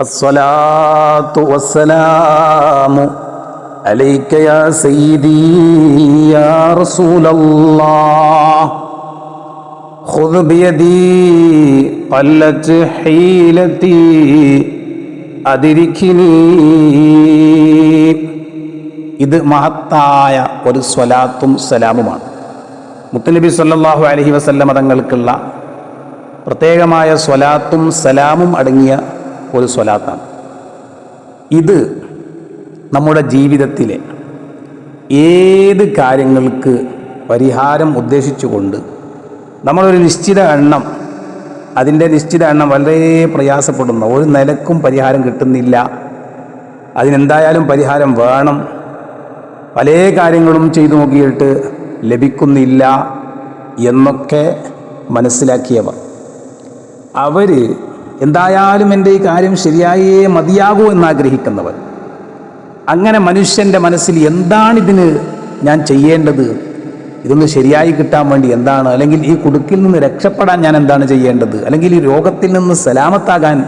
الصلاة والسلام عليك يا سيدي يا رسول الله خذ بيدي قلت حيلتي أدركني ഇത് മഹത്തായ ഒരു സ്വലാത്തും സലാമുമാണ് മുത്തനബി സല്ലല്ലാഹു അലൈഹി വസല്ലമ തങ്ങൾക്കുള്ള പ്രത്യേകമായ സ്വലാത്തും സലാമും അടങ്ങിയ ഒരു സ്വലാത്താണ്. ഇത് നമ്മുടെ ജീവിതത്തിലെ ഏത് കാര്യങ്ങൾക്ക് പരിഹാരം ഉദ്ദേശിച്ചുകൊണ്ട് നമ്മളൊരു നിശ്ചിത എണ്ണം അതിന്റെ നിശ്ചിത എണ്ണം വളരെ പ്രയാസപ്പെടുന്ന ഒരു നിലക്കും പരിഹാരം കിട്ടുന്നില്ല. അതിനെന്തായാലും പരിഹാരം വേണം. പല കാര്യങ്ങളും ചെയ്തു നോക്കിയിട്ട് ലഭിക്കുന്നില്ല എന്നൊക്കെ മനസ്സിലാക്കിയവർ. അവർ എന്തായാലും എന്റെ ഈ കാര്യം ശരിയായേ മതിയാകൂ എന്നാഗ്രഹിക്കുന്നവർ അങ്ങനെ മനുഷ്യന്റെ മനസ്സിൽ എന്താണിതിന് ഞാൻ ചെയ്യേണ്ടത്? ഇതൊന്ന് ശരിയായി കിട്ടാൻ വേണ്ടി എന്താണ്? അല്ലെങ്കിൽ ഈ കുടുക്കിൽ നിന്ന് രക്ഷപ്പെടാൻ ഞാൻ എന്താണ് ചെയ്യേണ്ടത്? അല്ലെങ്കിൽ ഈ രോഗത്തിൽ നിന്ന് സലാമത്താകാൻ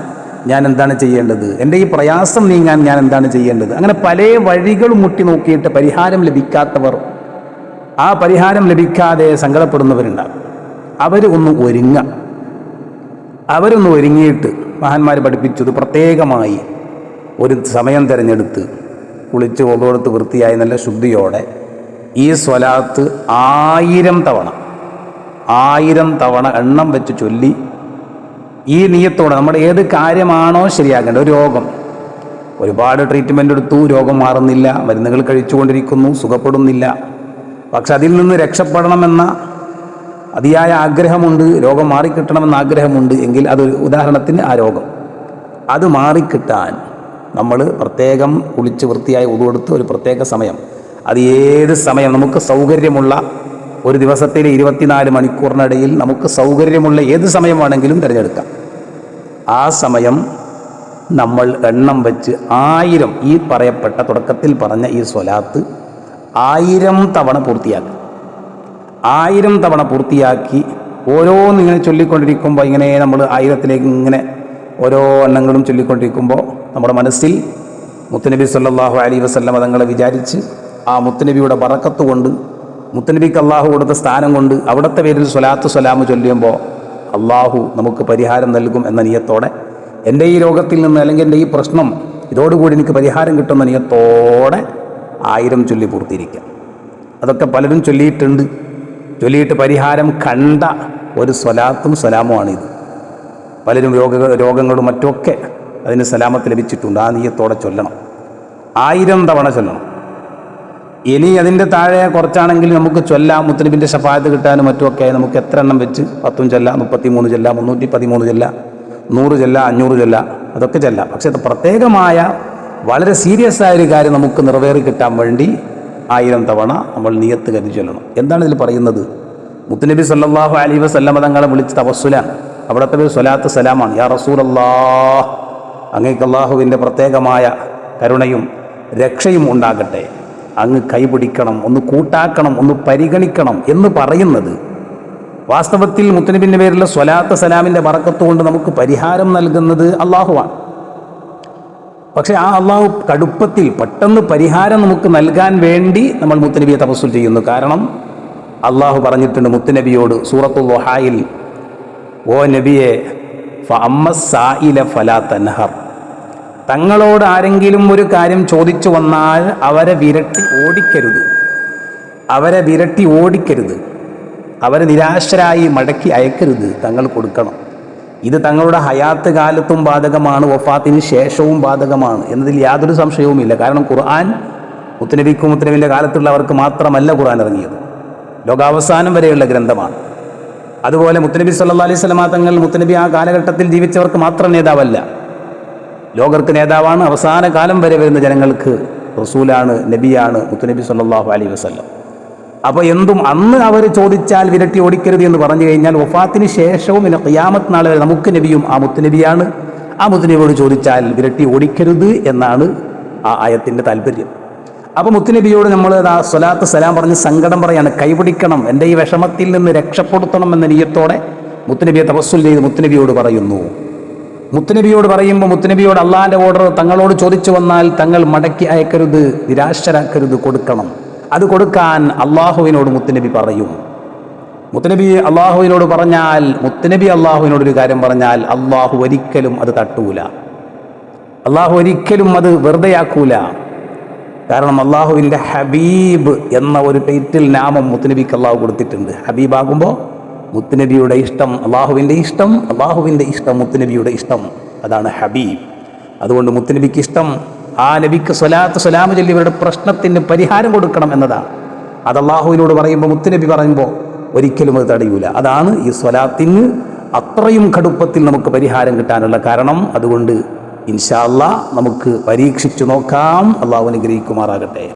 ഞാൻ എന്താണ് ചെയ്യേണ്ടത്? എന്റെ ഈ പ്രയാസം നീങ്ങാൻ ഞാൻ എന്താണ് ചെയ്യേണ്ടത്? അങ്ങനെ പല വഴികളും മുട്ടി നോക്കിയിട്ട് പരിഹാരം ലഭിക്കാത്തവർ ആ പരിഹാരം ലഭിക്കാതെ സങ്കടപ്പെടുന്നവരുണ്ടാകും. അവർ ഒന്ന് ഒരുങ്ങ അവരൊന്ന് ഒരുങ്ങിയിട്ട് മഹാന്മാർ പഠിപ്പിച്ചത് പ്രത്യേകമായി ഒരു സമയം തിരഞ്ഞെടുത്ത് കുളിച്ച് ഒതുകൊടുത്ത് വൃത്തിയായി നല്ല ശുദ്ധിയോടെ ഈ സ്വലാത്ത് ആയിരം തവണ ആയിരം തവണ എണ്ണം വെച്ച് ചൊല്ലി ഈ നീയത്തോടെ നമ്മുടെ ഏത് കാര്യമാണോ ശരിയാക്കേണ്ടത് ഒരു രോഗം. ഒരുപാട് ട്രീറ്റ്മെന്റ് എടുത്തു രോഗം മാറുന്നില്ല മരുന്നുകൾ കഴിച്ചുകൊണ്ടിരിക്കുന്നു സുഖപ്പെടുന്നില്ല. പക്ഷെ അതിൽ നിന്ന് രക്ഷപ്പെടണമെന്ന അതിയായ ആഗ്രഹമുണ്ട് രോഗം മാറിക്കിട്ടണമെന്ന് ആഗ്രഹമുണ്ട് എങ്കിൽ അതൊരു ഉദാഹരണത്തിന് ആ രോഗം. അത് മാറിക്കിട്ടാൻ നമ്മൾ പ്രത്യേകം കുളിച്ച് വൃത്തിയായി ഉതുകൊടുത്ത് ഒരു പ്രത്യേക സമയം. അത് ഏത് സമയം? നമുക്ക് സൗകര്യമുള്ള ഒരു ദിവസത്തിലെ ഇരുപത്തിനാല് മണിക്കൂറിനിടയിൽ നമുക്ക് സൗകര്യമുള്ള ഏത് സമയമാണെങ്കിലും തിരഞ്ഞെടുക്കാം. ആ സമയം നമ്മൾ എണ്ണം വെച്ച് ആയിരം ഈ പറയപ്പെട്ട തുടക്കത്തിൽ പറഞ്ഞ ഈ സ്വലാത്ത് ആയിരം തവണ പൂർത്തിയാക്കുക. ആയിരം തവണ പൂർത്തിയാക്കി ഓരോന്നിങ്ങനെ ചൊല്ലിക്കൊണ്ടിരിക്കുമ്പോൾ ഇങ്ങനെ നമ്മൾ ആയിരത്തിലേക്ക് ഇങ്ങനെ ഓരോ എണ്ണങ്ങളും ചൊല്ലിക്കൊണ്ടിരിക്കുമ്പോൾ നമ്മുടെ മനസ്സിൽ മുത്തുനബി സല്ലാഹു അലി വസ്ലം അതങ്ങളെ വിചാരിച്ച് ആ മുത്തുനബിയുടെ വറക്കത്ത് കൊണ്ട് മുത്തുനബിക്ക് അള്ളാഹു കൊടുത്ത സ്ഥാനം കൊണ്ട് അവിടുത്തെ പേരിൽ സ്വലാത്ത് സ്വലാമ് ചൊല്ലുമ്പോൾ അള്ളാഹു നമുക്ക് പരിഹാരം നൽകും എന്ന നിയത്തോടെ എന്റെ ഈ രോഗത്തിൽ നിന്ന് അല്ലെങ്കിൽ എന്റെ ഈ പ്രശ്നം ഇതോടുകൂടി എനിക്ക് പരിഹാരം കിട്ടുന്ന നിയത്തോടെ ആയിരം ചൊല്ലി പൂർത്തിയിരിക്കാം അതൊക്കെ പലരും ചൊല്ലിയിട്ടുണ്ട്. ചൊല്ലിയിട്ട് പരിഹാരം കണ്ട ഒരു സ്വലാത്തും സലാമുമാണിത് പലരും രോഗ രോഗങ്ങളും മറ്റുമൊക്കെ അതിന് സലാമത്ത് ലഭിച്ചിട്ടുണ്ട്. ആ നീയത്തോടെ ചൊല്ലണം. ആയിരം തവണ ചൊല്ലണം. ഇനി അതിന്റെ താഴെ കുറച്ചാണെങ്കിൽ നമുക്ക് ചൊല്ലാം. മുത്തലിബിന്റെ ഷഫായത്ത് കിട്ടാനും മറ്റുമൊക്കെ നമുക്ക് എത്ര എണ്ണം വെച്ച്? പത്തും ചെല്ല മുപ്പത്തി മൂന്ന് ചെല്ല മുന്നൂറ്റി പതിമൂന്ന് ചെല്ല നൂറ് ചെല്ല അഞ്ഞൂറ് ചെല്ല അതൊക്കെ ചെല്ലാം. പക്ഷേ പ്രത്യേകമായ വളരെ സീരിയസ് ആയ ഒരു കാര്യം നമുക്ക് നിറവേറി കിട്ടാൻ വേണ്ടി ആയിരം തവണ നമ്മൾ നിയത്ത് കരുതി ചൊല്ലണം. എന്താണ് ഇതിൽ പറയുന്നത്? മുത്തുനബി സല്ലാഹു അലൈഹി വസല്ലമ തങ്ങളെ വിളിച്ച് തപസ്സുലാണ് അവിടുത്തെ പേര് സ്വലാത്ത് സലാമാണ്. യാ റസൂൽ അല്ലാഹ് അങ്ങേക്ക് അള്ളാഹുവിന്റെ പ്രത്യേകമായ കരുണയും രക്ഷയും ഉണ്ടാകട്ടെ. അങ്ങ് കൈപിടിക്കണം ഒന്ന് കൂട്ടാക്കണം ഒന്ന് പരിഗണിക്കണം എന്ന് പറയുന്നത് വാസ്തവത്തിൽ മുത്തനബിന്റെ പേരിലുള്ള സ്വലാത്ത് സലാമിന്റെ വറക്കത്തുകൊണ്ട് നമുക്ക് പരിഹാരം നൽകുന്നത് അള്ളാഹുവാണ് പക്ഷെ ആ അള്ളാഹു കടുപ്പത്തിൽ പെട്ടെന്ന് പരിഹാരം നമുക്ക് നൽകാൻ വേണ്ടി നമ്മൾ മുത്തനബിയെ തപസ്സുൽ ചെയ്യുന്നു. കാരണം അള്ളാഹു പറഞ്ഞിട്ടുണ്ട് മുത്തനബിയോട് സൂറത്തുൽ വഹായിൽ ഓ നബിയെ ഫലാ തൻഹർ. തങ്ങളോട് ആരെങ്കിലും ഒരു കാര്യം ചോദിച്ചു വന്നാൽ അവരെ വിരട്ടി ഓടിക്കരുത്. അവരെ വിരട്ടി ഓടിക്കരുത്. അവരെ നിരാശരായി മടക്കി അയക്കരുത്. തങ്ങൾ കൊടുക്കണം. ഇത് തങ്ങളുടെ ഹയാത്ത് കാലത്തും ബാധകമാണ് വഫാത്തിന് ശേഷവും ബാധകമാണ് എന്നതിൽ യാതൊരു സംശയവുമില്ല. കാരണം ഖുർആൻ മുത്തനബിക്കും മുത്തനബിന്റെ കാലത്തുള്ളവർക്ക് മാത്രമല്ല ഖുർആൻ ഇറങ്ങിയത്. ലോകാവസാനം വരെയുള്ള ഗ്രന്ഥമാണ്. അതുപോലെ മുത്തനബി സല്ലാ അലൈഹി സ്വലമാ തങ്ങൾ മുത്തനബി ആ കാലഘട്ടത്തിൽ ജീവിച്ചവർക്ക് മാത്രം നേതാവല്ല. ലോകർക്ക് നേതാവാണ് അവസാന കാലം വരെ വരുന്ന ജനങ്ങൾക്ക് റസൂലാണ് നബിയാണ് മുത്തനബി സല്ലാഹു അലൈഹി വസ്ലം അപ്പോൾ എന്തും അന്ന് അവർ ചോദിച്ചാൽ വിരട്ടി ഓടിക്കരുത് എന്ന് പറഞ്ഞു കഴിഞ്ഞാൽ വഫാത്തിന് ശേഷവും പിന്നെ ഖിയാമത്ത് നാളെ വരെ നമുക്ക് നബിയും ആ മുത്തുനബിയാണ്. ആ മുത്തുനബിയോട് ചോദിച്ചാൽ വിരട്ടി ഓടിക്കരുത് എന്നാണ് ആ ആയത്തിന്റെ താല്പര്യം. അപ്പോൾ മുത്തുനബിയോട് നമ്മൾ ആ സ്വലാത്ത് സലാം പറഞ്ഞ് സങ്കടം പറയാണ് കൈപിടിക്കണം എന്റെ ഈ വിഷമത്തിൽ നിന്ന് രക്ഷപ്പെടുത്തണം എന്ന നീയത്തോടെ മുത്തുനബിയെ തപസ്സുൽ ചെയ്ത് മുത്തുനബിയോട് പറയുന്നു. മുത്തുനബിയോട് പറയുമ്പോൾ മുത്തുനബിയോട് അള്ളാഹിന്റെ ഓർഡർ തങ്ങളോട് ചോദിച്ചു വന്നാൽ തങ്ങൾ മടക്കി അയക്കരുത് നിരാശരാക്കരുത് കൊടുക്കണം. അത് കൊടുക്കാൻ അള്ളാഹുവിനോട് മുത്തുനബി പറയും. മുത്തുനബി അള്ളാഹുവിനോട് പറഞ്ഞാൽ മുത്തുനബി അള്ളാഹുവിനോട് ഒരു കാര്യം പറഞ്ഞാൽ അള്ളാഹു ഒരിക്കലും അത് തട്ടൂല. അള്ളാഹു ഒരിക്കലും അത് വെറുതെയാക്കൂല. കാരണം അള്ളാഹുവിന്റെ ഹബീബ് എന്ന ഒരു ടൈറ്റിൽ നാമം മുത്തുനബിക്ക് അള്ളാഹു കൊടുത്തിട്ടുണ്ട്. ഹബീബാകുമ്പോൾ മുത്തുനബിയുടെ ഇഷ്ടം അള്ളാഹുവിന്റെ ഇഷ്ടം അള്ളാഹുവിന്റെ ഇഷ്ടം മുത്തുനബിയുടെ ഇഷ്ടം. അതാണ് ഹബീബ്. അതുകൊണ്ട് മുത്തുനബിക്ക് ഇഷ്ടം ആ നബിക്ക് സ്വലാത്ത് സ്വലാമു ചൊല്ലി ഇവരുടെ പ്രശ്നത്തിന് പരിഹാരം കൊടുക്കണം എന്നതാണ്. അത് അള്ളാഹുവിനോട് പറയുമ്പോൾ മുത്തുനബി പറയുമ്പോൾ ഒരിക്കലും അത് തടയൂല. അതാണ് ഈ സ്വലാത്തിന് അത്രയും കടുപ്പത്തിൽ നമുക്ക് പരിഹാരം കിട്ടാനുള്ള കാരണം. അതുകൊണ്ട് ഇൻഷാല്ല നമുക്ക് പരീക്ഷിച്ചു നോക്കാം. അള്ളാഹു അനുഗ്രഹിക്കുമാറാകട്ടെ.